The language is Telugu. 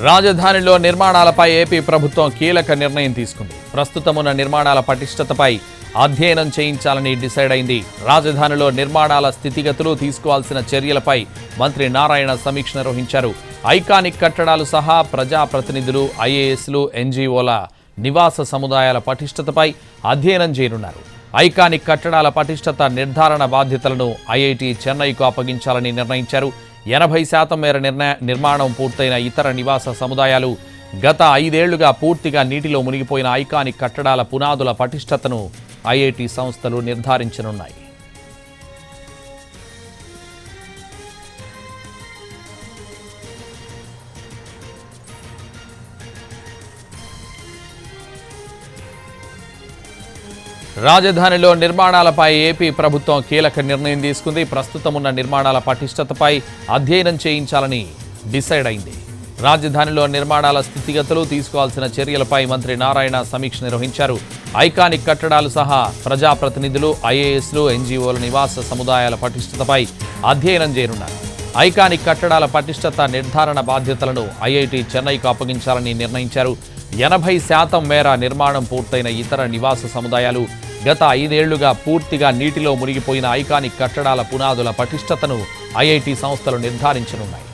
రాజధానిలో నిర్మాణాలపై ఏపీ ప్రభుత్వం కీలక నిర్ణయం తీసుకుంది. ప్రస్తుతమున్న నిర్మాణాల పటిష్టతపై అధ్యయనం చేయించాలని డిసైడ్ అయింది. రాజధానిలో నిర్మాణాల స్థితిగతులు తీసుకోవాల్సిన చర్యలపై మంత్రి నారాయణ సమీక్ష నిర్వహించారు. ఐకానిక్ కట్టడాలు సహా ప్రజాప్రతినిధులు ఐఏఎస్లు ఎన్జీఓల నివాస సముదాయాల పటిష్టతపై అధ్యయనం చేయనున్నారు. ఐకానిక్ కట్టడాల పటిష్టత నిర్ధారణ బాధ్యతలను ఐఐటి చెన్నైకు అప్పగించాలని నిర్ణయించారు. ఎనభై శాతం మేర నిర్ణయ నిర్మాణం పూర్తయిన ఇతర నివాస సముదాయాలు గత ఐదేళ్ళుగా పూర్తిగా నీటిలో మునిగిపోయిన ఐకానిక్ కట్టడాల పునాదుల పటిష్టతను ఐఐటి సంస్థలు నిర్ధారించనున్నాయి. రాజధానిలో నిర్మాణాలపై ఏపీ ప్రభుత్వం కీలక నిర్ణయం తీసుకుంది. ప్రస్తుతం ఉన్న నిర్మాణాల పటిష్టతపై అధ్యయనం చేయించాలని డిసైడ్ అయింది. రాజధానిలో నిర్మాణాల స్థితిగతులు తీసుకోవాల్సిన చర్యలపై మంత్రి నారాయణ సమీక్ష నిర్వహించారు. ఐకానిక్ కట్టడాలు సహా ప్రజాప్రతినిధులు ఐఏఎస్లు ఎన్జీఓల నివాస సముదాయాల పటిష్టతపై అధ్యయనం చేయనున్నారు. ఐకానిక్ కట్టడాల పటిష్టత నిర్ధారణ బాధ్యతలను ఐఐటి చెన్నైకు అప్పగించాలని నిర్ణయించారు. ఎనభై శాతం మేర నిర్మాణం పూర్తయిన ఇతర నివాస సముదాయాలు గత ఐదేళ్ళుగా పూర్తిగా నీటిలో మునిగిపోయిన ఐకానిక్ కట్టడాల పునాదుల పటిష్టతను ఐఐటి సంస్థలు నిర్ధారించనున్నాయి.